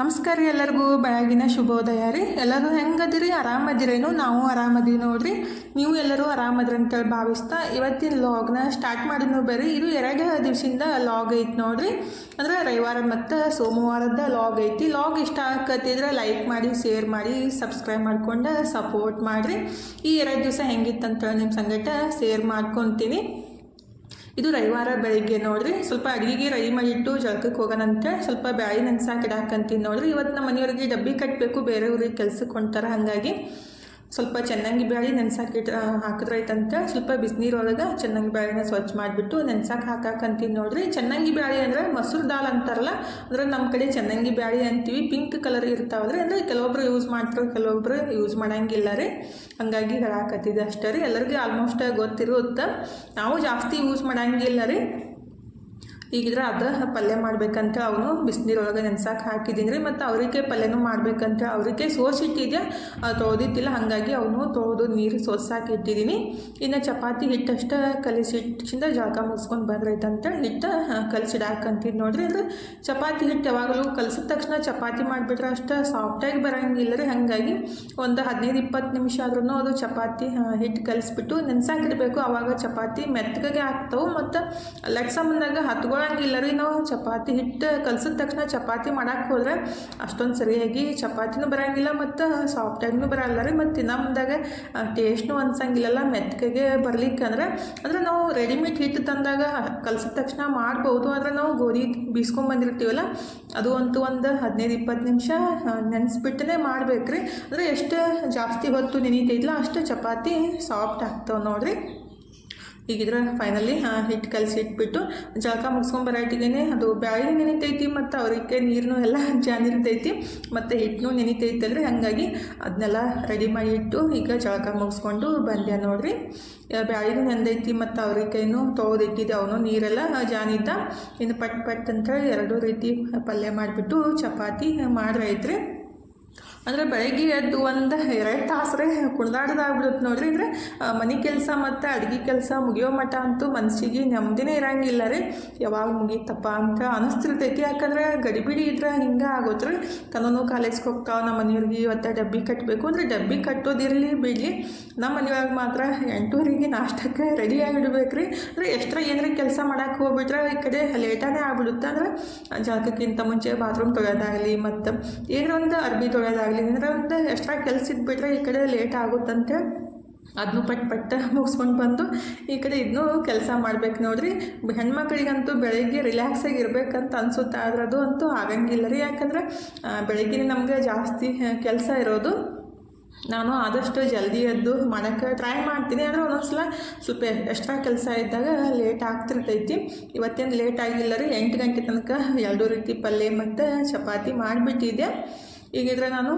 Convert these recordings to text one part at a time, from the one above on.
ನಮಸ್ಕಾರ ರೀ ಎಲ್ಲರಿಗೂ, ಬೆಳಗಿನ ಶುಭೋದಯ ರೀ. ಎಲ್ಲರೂ ಹೆಂಗದಿರಿ? ಆರಾಮದಿರೇನು? ನಾವು ಆರಾಮದೀವಿ ನೋಡ್ರಿ. ನೀವು ಎಲ್ಲರೂ ಆರಾಮದ್ರಿ ಅಂತೇಳಿ ಭಾವಿಸ್ತಾ, ಇವತ್ತಿನ ಲಾಗ್ನ ಸ್ಟಾರ್ಟ್ ಮಾಡಿದ್ನು ಬೇರೆ. ಇದು ಎರಡು ದಿವಸದಿಂದ ಲಾಗ್ ಐತಿ ನೋಡ್ರಿ. ಅಂದ್ರೆ ರವಿವಾರ ಮತ್ತು ಸೋಮವಾರದ ಲಾಗ್ ಐತಿ. ಲಾಗ್ ಇಷ್ಟ ಆಗತ್ತಿದ್ರೆ ಲೈಕ್ ಮಾಡಿ ಶೇರ್ ಮಾಡಿ ಸಬ್ಸ್ಕ್ರೈಬ್ ಮಾಡ್ಕೊಂಡು ಸಪೋರ್ಟ್ ಮಾಡಿರಿ. ಈ ಎರಡು ದಿವಸ ಹೆಂಗಿತ್ತಂತೇಳಿ ನಿಮ್ಮ ಸಂಗಟ ಶೇರ್ ಮಾಡ್ಕೊತೀನಿ. ಇದು ರವಿವಾರ ಬೆಳಿಗ್ಗೆ ನೋಡ್ರಿ. ಸ್ವಲ್ಪ ಅಡುಗೆಗೆ ರೈ ಮಾಡಿಟ್ಟು ಜಳಕಕ್ಕೆ ಹೋಗೋಣಂತೆ. ಸ್ವಲ್ಪ ಬ್ಯಾಳಿ ನೆನ್ಸಾಕಿಡಾಕಂತೀನಿ ನೋಡ್ರಿ. ಇವತ್ತು ನಮ್ಮ ಮನೆಯವ್ರಿಗೆ ಡಬ್ಬಿ ಕಟ್ಟಬೇಕು ಬೇರೆಯವ್ರಿಗೆ ಕೆಲ್ಸಕ್ಕೆ ಹೊಂಟಾರ. ಹಾಗಾಗಿ ಸ್ವಲ್ಪ ಚೆನ್ನಾಗಿ ಬ್ಯಾಳಿ ನೆನ್ಸಾಕ ಇಟ್ ಹಾಕಿದ್ರೆ ಐತಂತ ಸ್ವಲ್ಪ ಬಿಸಿನೀರೊಳಗೆ ಚೆನ್ನಾಗಿ ಬ್ಯಾಳಿನ ಸ್ವಚ್ಛ ಮಾಡಿಬಿಟ್ಟು ನೆನ್ಸಾಕ ಹಾಕಾಕಂತೀನಿ ನೋಡ್ರಿ. ಚೆನ್ನಾಗಿ ಬ್ಯಾಳಿ ಅಂದ್ರೆ ಮೊಸರು ದಾಲ್ ಅಂತಾರಲ್ಲ ಅಂದ್ರೆ ನಮ್ಮ ಕಡೆ ಚೆನ್ನಾಗಿ ಬ್ಯಾಳಿ ಅಂತೀವಿ. ಪಿಂಕ್ ಕಲರ್ ಇರ್ತಾವಲ್ರಿ. ಅಂದರೆ ಕೆಲವೊಬ್ರು ಯೂಸ್ ಮಾಡ್ತಾರೆ, ಕೆಲವೊಬ್ರು ಯೂಸ್ ಮಾಡಂಗಿಲ್ಲ ರೀ. ಹಾಗಾಗಿ ಹೇಳಾಕತ್ತಿದ್ದೆ ಅಷ್ಟೇ ರೀ. ಎಲ್ಲರಿಗೂ ಆಲ್ಮೋಸ್ಟ್ ಗೊತ್ತಿರುತ್ತೆ. ನಾವು ಜಾಸ್ತಿ ಯೂಸ್ ಮಾಡಂಗಿಲ್ಲ ರೀ. ಈಗಿದ್ರೆ ಅದ ಪಲ್ಯ ಮಾಡ್ಬೇಕಂತ ಅವನು ಬಿಸಿನೀರೊಳಗೆ ನೆನ್ಸಾಕ ಹಾಕಿದ್ದೀನಿ ರೀ ಮತ್ತು ಅವರಿಗೆ ಪಲ್ಯನೂ ಮಾಡ್ಬೇಕಂತ ಅವರಿಗೆ ಸೋಸಿಟ್ಟಿದ್ದೆ ತೋದಿತ್ತಿಲ್ಲ ಹಾಗಾಗಿ ಅವನು ತೊಳೆದು ನೀರು ಸೋಸಾಕಿ ಇಟ್ಟಿದ್ದೀನಿ ಇನ್ನು ಚಪಾತಿ ಹಿಟ್ಟಷ್ಟು ಕಲಿಸಿಟ್ಟಿಂದ ಜಳಕ ಮುಗಿಸ್ಕೊಂಡು ಬಂದ್ರೈತಂತ ಹಿಟ್ಟು ಕಲಿಸಿಡಾಕಂತೀನಿ ನೋಡ್ರಿ. ಅಂದರೆ ಚಪಾತಿ ಹಿಟ್ಟು ಯಾವಾಗಲೂ ಕಲಿಸಿದ ತಕ್ಷಣ ಚಪಾತಿ ಮಾಡಿಬಿಟ್ರೆ ಅಷ್ಟು ಸಾಫ್ಟಾಗಿ ಬರೋಂಗಿಲ್ಲ ರೀ ಹಾಗಾಗಿ ಒಂದು ಹದಿನೈದು ಇಪ್ಪತ್ತು ನಿಮಿಷ ಆದ್ರೂ ಅದು ಚಪಾತಿ ಹಿಟ್ಟು ಕಲಿಸ್ಬಿಟ್ಟು ನೆನ್ಸಾಕಿಡ್ಬೇಕು ಆವಾಗ ಚಪಾತಿ ಮೆತ್ತಗೆ ಆಗ್ತವೆ, ಮತ್ತು ಲಟ್ಸ ಮುಂದಾಗ ಹತ್ಕೊಳಂಗಿಲ್ಲ ರೀ. ನಾವು ಚಪಾತಿ ಹಿಟ್ಟು ಕಲ್ಸಿದ ತಕ್ಷಣ ಚಪಾತಿ ಮಾಡಕ್ಕೆ ಹೋದ್ರೆ ಅಷ್ಟೊಂದು ಸರಿಯಾಗಿ ಚಪಾತಿನೂ ಬರೋಂಗಿಲ್ಲ ಮತ್ತು ಸಾಫ್ಟಾಗಿನೂ ಬರಲ್ಲ ರೀ. ಮತ್ತು ತಿನ್ನೋ ಮುಂದಾಗ ಟೇಸ್ಟ್ನು ಅನ್ಸಂಗಿಲ್ಲಲ್ಲ ಮೆತ್ತಗೆ ಬರಲಿಕ್ಕೆ ಅಂದ್ರೆ, ಅಂದರೆ ನಾವು ರೆಡಿಮೇಡ್ ಹಿಟ್ಟು ತಂದಾಗ ಕಲ್ಸಿದ ತಕ್ಷಣ ಮಾಡ್ಬೋದು. ಆದರೆ ನಾವು ಗೋಧಿ ಬೀಸ್ಕೊಂಡ್ಬಂದಿರ್ತೀವಲ್ಲ ಅದು ಅಂತೂ ಒಂದು ಹದಿನೈದು, ಇಪ್ಪತ್ತು ನಿಮಿಷ ನೆನೆಸ್ಬಿಟ್ಟನೆ ಮಾಡ್ಬೇಕು ರೀ ಅಂದರೆ ಎಷ್ಟು ಜಾಸ್ತಿ ಹೊತ್ತು ನೆನೀತೈತಿಲ್ಲ ಅಷ್ಟು ಚಪಾತಿ ಸಾಫ್ಟ್ ಆಗ್ತಾವೆ ನೋಡ್ರಿ. ಈಗಿದ್ರೆ ಫೈನಲಿ ಹಿಟ್ಟು ಕಲಸಿ ಇಟ್ಬಿಟ್ಟು ಜಳಕ ಮುಗಿಸ್ಕೊಂಡ್ ಬರೋಟಿಗೆ ಅದು ಬ್ಯಾಳಿ ನೆನೀತೈತಿ ಮತ್ತು ಅವ್ರಿಗೆ ನೀರನ್ನು ಎಲ್ಲ ಜಾನಿರ್ತೈತಿ ಮತ್ತು ಹಿಟ್ಟನ್ನು ಅಲ್ರಿ ಹಾಗಾಗಿ ಅದನ್ನೆಲ್ಲ ರೆಡಿ ಮಾಡಿ ಇಟ್ಟು ಈಗ ಜಳಕ ಮುಗಿಸ್ಕೊಂಡು ಬಂದೆ ನೋಡ್ರಿ. ಬ್ಯಾಳಿನೂ ನೆಂದೈತಿ ಮತ್ತು ಅವ್ರಿಕೈನು ತೊಳೆದಿಟ್ಟಿದ್ದೆ ಅವನು ನೀರೆಲ್ಲ ಜಾನಿದ್ದ. ಇನ್ನು ಪಟ್ ಪಟ್ ಅಂತ ಎರಡೂ ರೀತಿ ಪಲ್ಯ ಮಾಡಿಬಿಟ್ಟು ಚಪಾತಿ ಮಾಡ್ರೈತ್ರಿ. ಅಂದರೆ ಬೆಳಗ್ಗೆ ಎದ್ದು ಒಂದು ಎರಡು ತಾಸ್ರೆ ಕುಣ್ದಾಡ್ದಾಗ್ಬಿಡುತ್ತೆ ನೋಡ್ರಿ. ಅಂದರೆ ಮನೆ ಕೆಲಸ ಮತ್ತು ಅಡುಗೆ ಕೆಲಸ ಮುಗಿಯೋ ಮಟ್ಟ ಅಂತೂ ಮನಸ್ಸಿಗೆ ನೆಮ್ಮದಿನೇ ಇರೋಂಗಿಲ್ಲ ರೀ. ಯಾವಾಗ ಮುಗೀತಪ್ಪ ಅಂತ ಅನಿಸ್ತಿರ್ತೈತಿ. ಯಾಕಂದ್ರೆ ಗಡಿಬಿಡಿ ಇದ್ರೆ ಹಿಂಗೆ ಆಗೋತ್ರಿ. ತನ್ನೂ ಕಾಲೇಜ್ಗೆ ಹೋಗ್ತಾವ, ನಮ್ಮ ಮನೆಯವ್ರಿಗೆ ಇವತ್ತು ಡಬ್ಬಿ ಕಟ್ಟಬೇಕು ಅಂದರೆ ಡಬ್ಬಿ ಕಟ್ಟೋದಿರಲಿ ಬಿಡಲಿ. ನಮ್ಮ ಮನೆಯೊಳಗೆ ಮಾತ್ರ ಎಂಟೂವರೆಗೆ ನಾಷ್ಟಕ್ಕೆ ರೆಡಿಯಾಗಿ ಇಡ್ಬೇಕು ರೀ ಅಂದರೆ ಎಷ್ಟರ ಏನಾರ ಕೆಲಸ ಮಾಡೋಕೆ ಹೋಗ್ಬಿಟ್ರೆ ಈ ಕಡೆ ಲೇಟಾನೇ ಆಗ್ಬಿಡುತ್ತೆ. ಅಂದರೆ, ಜಾಗಕ್ಕಿಂತ ಮುಂಚೆ ಬಾತ್ರೂಮ್ ತೊಳೆಯೋದಾಗಲಿ ಮತ್ತು ಏನೋ ಒಂದು ಅರ್ಬಿ ತೊಳೆಯೋದಾಗಲಿ ಅಂದ್ರೆ ಒಂದು ಎಕ್ಸ್ಟ್ರಾ ಕೆಲಸ ಇದ್ಬಿಟ್ರೆ ಈ ಕಡೆ ಲೇಟ್ ಆಗುತ್ತಂತೆ. ಅದನ್ನು ಪಟ್ ಪಟ್ಟ ಮುಗಿಸ್ಕೊಂಡು ಬಂದು ಈ ಕಡೆ ಇದನ್ನೂ ಕೆಲಸ ಮಾಡ್ಬೇಕು ನೋಡ್ರಿ. ಹೆಣ್ಮಕ್ಳಿಗಂತೂ ಬೆಳಗ್ಗೆ ರಿಲ್ಯಾಕ್ಸಾಗಿ ಇರ್ಬೇಕಂತ ಅನ್ಸುತ್ತೆ. ಆದ್ರೆ ಅದು ಅಂತೂ ಆಗಂಗಿಲ್ಲ ರೀ. ಯಾಕಂದ್ರೆ ಬೆಳಗ್ಗೆ ನಮ್ಗೆ ಜಾಸ್ತಿ ಕೆಲಸ ಇರೋದು. ನಾನು ಆದಷ್ಟು ಜಲ್ದಿ ಎದ್ದು ಮಾಡೋಕ್ಕೆ ಟ್ರೈ ಮಾಡ್ತೀನಿ. ಅಂದರೆ ಒಂದೊಂದ್ಸಲ ಸ್ವಲ್ಪ ಎಕ್ಸ್ಟ್ರಾ ಕೆಲಸ ಇದ್ದಾಗ ಲೇಟ್ ಆಗ್ತಿರ್ತೈತಿ. ಇವತ್ತೇನು ಲೇಟ್ ಆಗಿಲ್ಲ ರೀ. ಎಂಟು ಗಂಟೆ ತನಕ ಎರಡೂ ರೀತಿ ಪಲ್ಯ ಮತ್ತು ಚಪಾತಿ ಮಾಡಿಬಿಟ್ಟಿದ್ದೆ. ಈಗಿದ್ರೆ ನಾನು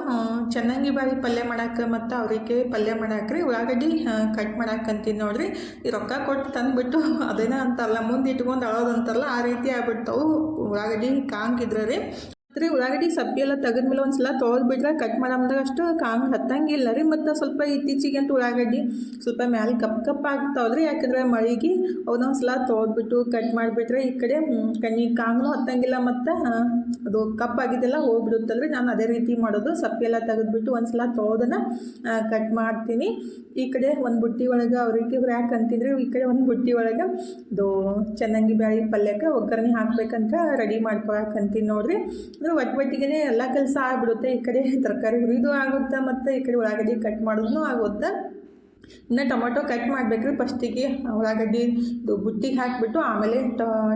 ಚೆನ್ನಂಗಿ ಬಾಳಿ ಪಲ್ಯ ಮಾಡಕ್ಕೆ ಮತ್ತು ಅವ್ರಿಗೆ ಪಲ್ಯ ಮಾಡಕ್ಕೆ ರೀ, ಉಳ್ಳಾಗಡ್ಡಿ ಕಟ್ ಮಾಡಕ್ಕಂತೀನಿ ನೋಡ್ರಿ. ಈ ರೊಕ್ಕ ಕೊಟ್ಟು ತಂದುಬಿಟ್ಟು ಅದೇನೋ ಅಂತಾರಲ್ಲ, ಮುಂದೆ ಇಟ್ಕೊಂಡು ಅಳೋದು ಅಂತಾರಲ್ಲ, ಆ ರೀತಿ ಆಗ್ಬಿಡ್ತಾವು ಉಳ್ಳಾಗಡ್ಡಿ ಕಾಂಗಿದ್ರೆ ರೀ. ರೀ ಉಳ್ಳಾಗಡ್ಡಿ ಸಬ್ಬಿ ಎಲ್ಲ ತೆಗೆದ್ಮೇಲೆ ಒಂದು ಸಲ ತೊಳೆದ್ಬಿಟ್ರೆ ಕಟ್ ಮಾಡಮ್ದಾಗ ಅಷ್ಟು ಕಾಂಗ್ ಹತ್ತಂಗಿಲ್ಲ ರೀ, ಮತ್ತು ಸ್ವಲ್ಪ ಇತ್ತೀಚಿಗೆ ಅಂತ ಉಳ್ಳಾಗಡ್ಡಿ ಸ್ವಲ್ಪ ಮ್ಯಾಲೆ ಕಪ್ ಕಪ್ ಆಗ್ತಾವಲ್ರಿ ಯಾಕಂದ್ರೆ ಮಳೆಗೆ ಅವನ್ನೊಂದು ಸಲ ತೊಳೆದ್ಬಿಟ್ಟು ಕಟ್ ಮಾಡಿಬಿಟ್ರೆ ಈ ಕಡೆ ಕಣ್ಣಿಗೆ ಕಾಂಗ್ನೂ ಹತ್ತಂಗಿಲ್ಲ ಮತ್ತು ಅದು ಕಪ್ ಆಗಿದ್ದೆಲ್ಲ ಹೋಗ್ಬಿಡುತ್ತಲ್ರಿ ನಾನು ಅದೇ ರೀತಿ ಮಾಡೋದು. ಸಪ್ಪೆಲ್ಲ ತೆಗೆದ್ಬಿಟ್ಟು ಒಂದು ಸಲ ತೊಳೆದನ್ನ ಕಟ್ ಮಾಡ್ತೀನಿ. ಈ ಕಡೆ ಒಂದು ಬುಟ್ಟಿ ಒಳಗೆ ಅವ್ರಿಗೆ ರ್ಯಾಕ್ ಅಂತಿದ್ರೆ ಈ ಕಡೆ ಒಂದು ಬುಟ್ಟಿ ಒಳಗೆ ಅದು ಚೆನ್ನಾಗಿ ಬ್ಯಾಳಿ ಪಲ್ಯಕ್ಕೆ ಒಗ್ಗರಣೆ ಹಾಕ್ಬೇಕಂತ ರೆಡಿ ಮಾಡ್ಕೊಳಕಂತೀನಿ ನೋಡ್ರಿ. ಅಂದ್ರೆ ಒಟ್ಟು ಒಟ್ಟಿಗೆ ಎಲ್ಲ ಕೆಲಸ ಆಗ್ಬಿಡುತ್ತೆ. ಈ ಕಡೆ ತರಕಾರಿ ಹುರಿದು ಆಗುತ್ತೆ ಮತ್ತು ಈ ಕಡೆ ಉಳ್ಳಾಗಡ್ಡಿ ಕಟ್ ಮಾಡೋದು ಆಗುತ್ತೆ? ಇನ್ನು ಟೊಮೊಟೊ ಕಟ್ ಮಾಡ್ಬೇಕ್ರಿ. ಫಸ್ಟಿಗೆ ಉಳ್ಳಾಗಡ್ಡಿ ಬುತ್ತಿಗೆ ಹಾಕಿಬಿಟ್ಟು ಆಮೇಲೆ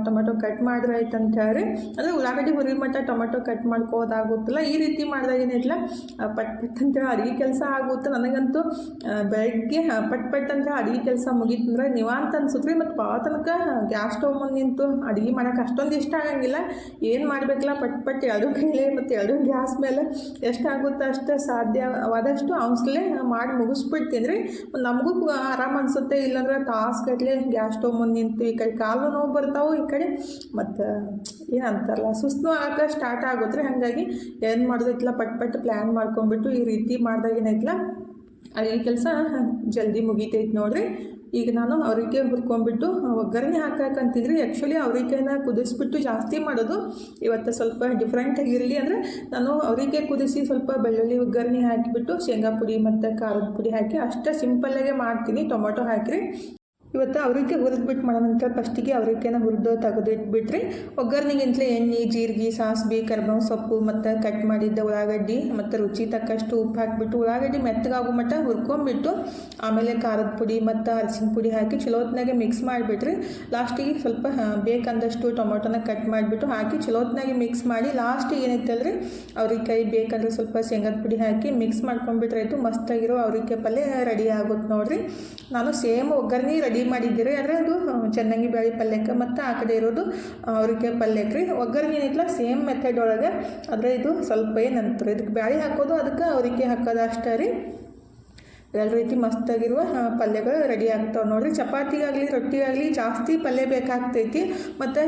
ಟೊಮೊಟೊ ಕಟ್ ಮಾಡಿದ್ರೆ ಆಯ್ತು ಅಂತ ಹೇಳಿ ಅಂದರೆ ಉಳ್ಳಾಗಡ್ಡಿ ಹುರಿ ಮಟ್ಟ ಟೊಮೊಟೊ ಕಟ್ ಮಾಡ್ಕೋದಾಗುತ್ತಲ್ಲ, ಈ ರೀತಿ ಮಾಡಿದಾಗ ಏನಿಲ್ಲ. ಪಟ್ ಪಟ್ ಅಂತ ಅಡುಗೆ ಕೆಲಸ ಆಗುತ್ತೆ ನನಗಂತೂ ಬೆಳಗ್ಗೆ ಪಟ್ ಪಟ್ ಅಂತ ಅಡುಗೆ ಕೆಲಸ ಮುಗೀತಂದ್ರೆ ನಿವಾಂತ ಅನ್ಸುತ್ತೆ ರೀ ಮತ್ತು ಭಾಳ ತನಕ ಗ್ಯಾಸ್ ಸ್ಟವ್ ಮುಂದೆ ನಿಂತು ಅಡುಗೆ ಮಾಡೋಕೆ ಅಷ್ಟೊಂದು ಇಷ್ಟ ಆಗಂಗಿಲ್ಲ. ಏನು ಮಾಡಬೇಕಲ್ಲ, ಪಟ್ ಪಟ್ ಎರಡು ಕೈಲೇ ಮತ್ತು ಎರಡು ಗ್ಯಾಸ್ ಮೇಲೆ ಎಷ್ಟಾಗುತ್ತೆ ಅಷ್ಟೇ ಸಾಧ್ಯವಾದಷ್ಟು ಅವಸ್ಲೇ ಮಾಡಿ ಮುಗಿಸ್ಬಿಡ್ತೀನಿ ರೀ. ನಮಗೂ ಆರಾಮ್ ಅನ್ಸುತ್ತೆ, ಇಲ್ಲಾಂದ್ರೆ ತಾಸುಗಟ್ಟಲೆ ಗ್ಯಾಸ್ ಸ್ಟವ್ ಮುಂದೆ ನಿಂತು ಈ ಕಡೆ ಕಾಲು ನೋವು ಬರ್ತಾವೆ ಈ ಕಡೆ. ಮತ್ತು ಏನಂತಾರಲ್ಲ ಸುಸ್ತು ಆಗ ಸ್ಟಾರ್ಟ್ ಆಗುತ್ತೆ ಹಾಗಾಗಿ ಏನು ಮಾಡೋದೈತಿಲ್ಲ ಪಟ್ ಪಟ್ ಪ್ಲ್ಯಾನ್ ಮಾಡ್ಕೊಂಡ್ಬಿಟ್ಟು ಈ ರೀತಿ ಮಾಡ್ದಾಗ ಏನೈತಿಲ್ಲ ಅಡುಗೆ ಕೆಲಸ ಜಲ್ದಿ ಮುಗಿತೈತೆ ನೋಡ್ರಿ. ಈಗ ನಾನು ಅವ್ರಿಗೆ ಹುರ್ಕೊಂಡ್ಬಿಟ್ಟು ಒಗ್ಗರಣೆ ಹಾಕಕ್ಕಂತಿದ್ರಿ ಆ್ಯಕ್ಚುಲಿ ಅವ್ರಿಕಾಯಿನ ಕುದಿಸ್ಬಿಟ್ಟು ಜಾಸ್ತಿ ಮಾಡೋದು ಇವತ್ತು ಸ್ವಲ್ಪ ಡಿಫ್ರೆಂಟ್ ಆಗಿರಲಿ ಅಂದರೆ ನಾನು ಅವರಿಗೆ ಕುದಿಸಿ ಸ್ವಲ್ಪ ಬೆಳ್ಳುಳ್ಳಿ ಒಗ್ಗರಣೆ ಹಾಕಿಬಿಟ್ಟು ಶೇಂಗಾ ಪುಡಿ ಮತ್ತು ಖಾರದ ಪುಡಿ ಹಾಕಿ ಅಷ್ಟೇ ಸಿಂಪಲ್ಲಾಗೆ ಮಾಡ್ತೀನಿ, ಟೊಮೊಟೊ ಹಾಕಿರಿ. ಇವತ್ತು ಅವ್ರಿಗೆ ಹುರಿದ್ಬಿಟ್ಟು ಮಾಡೋಣಂತ ಫಸ್ಟಿಗೆ ಅವ್ರಿಗೆನ ಹುರಿದು ತೆಗೆದಿಟ್ಬಿಟ್ರಿ ಒಗ್ಗರಣೆಗಿಂತಲೇ ಎಣ್ಣೆ, ಜೀರಿಗೆ, ಸಾಸಿವೆ, ಕರ್ಬೇವು, ಸೊಪ್ಪು ಮತ್ತು ಕಟ್ ಮಾಡಿದ್ದ ಉಳ್ಳಾಗಡ್ಡಿ ಮತ್ತು ರುಚಿ ತಕ್ಕಷ್ಟು ಉಪ್ಪು ಹಾಕಿಬಿಟ್ಟು ಉಳ್ಳಾಗಡ್ಡಿ ಮೆತ್ತಗಾಗೋ ಮಟ್ಟ ಹುರ್ಕೊಂಬಿಟ್ಟು ಆಮೇಲೆ ಖಾರದ ಪುಡಿ ಮತ್ತು ಅರಿಶಿನ ಪುಡಿ ಹಾಕಿ ಚಲೋತ್ನಾಗೆ ಮಿಕ್ಸ್ ಮಾಡಿಬಿಟ್ರಿ ಲಾಸ್ಟಿಗೆ ಸ್ವಲ್ಪ ಬೇಕಂದಷ್ಟು ಟೊಮೊಟೊನ ಕಟ್ ಮಾಡಿಬಿಟ್ಟು ಹಾಕಿ ಚಲೋತ್ನಾಗೆ ಮಿಕ್ಸ್ ಮಾಡಿ ಲಾಸ್ಟಿಗೆ ಏನೈತಲ್ರಿ ಅವ್ರಿಕಾಯಿ ಬೇಕಂದ್ರೆ ಸ್ವಲ್ಪ ಶೇಂಗದ ಪುಡಿ ಹಾಕಿ ಮಿಕ್ಸ್ ಮಾಡ್ಕೊಂಬಿಟ್ರೆ ಆಯಿತು, ಮಸ್ತಾಗಿರೋ ಅವ್ರಿಕಾಯಿ ಪಲ್ಯ ರೆಡಿ ಆಗುತ್ತೆ ನೋಡಿರಿ. ನಾನು ಸೇಮ್ ಒಗ್ಗರಣೆ ರೆಡಿ ಮಾಡಿದ್ದೀರಿ ಆದರೆ ಅದು ಚೆನ್ನಾಗಿ ಬೇಳೆ ಪಲ್ಯಕ್ಕೆ ಮತ್ತು ಆ ಕಡೆ ಇರೋದು ಅವ್ರಿಗೆ ಪಲ್ಯಕ್ಕೆ ರೀ. ಒಗ್ಗರಣೆ ಏನಿಲ್ಲ ಸೇಮ್ ಮೆಥಡ್ ಒಳಗೆ. ಆದರೆ ಇದು ಸ್ವಲ್ಪ ಏನಂತಾರೆ, ಇದಕ್ಕೆ ಬ್ಯಾಳಿ ಹಾಕೋದು, ಅದಕ್ಕೆ ಅವರಿಗೆ ಹಾಕೋದು ಅಷ್ಟೇ ರೀ. ಎರಡು ರೀತಿ ಮಸ್ತಾಗಿರುವ ಪಲ್ಯಗಳು ರೆಡಿ ಆಗ್ತಾವೆ ನೋಡಿರಿ. ಚಪಾತಿಗಾಗಲಿ, ರೊಟ್ಟಿಗಾಗಲಿ ಜಾಸ್ತಿ ಪಲ್ಯ ಬೇಕಾಗ್ತೈತಿ. ಮತ್ತು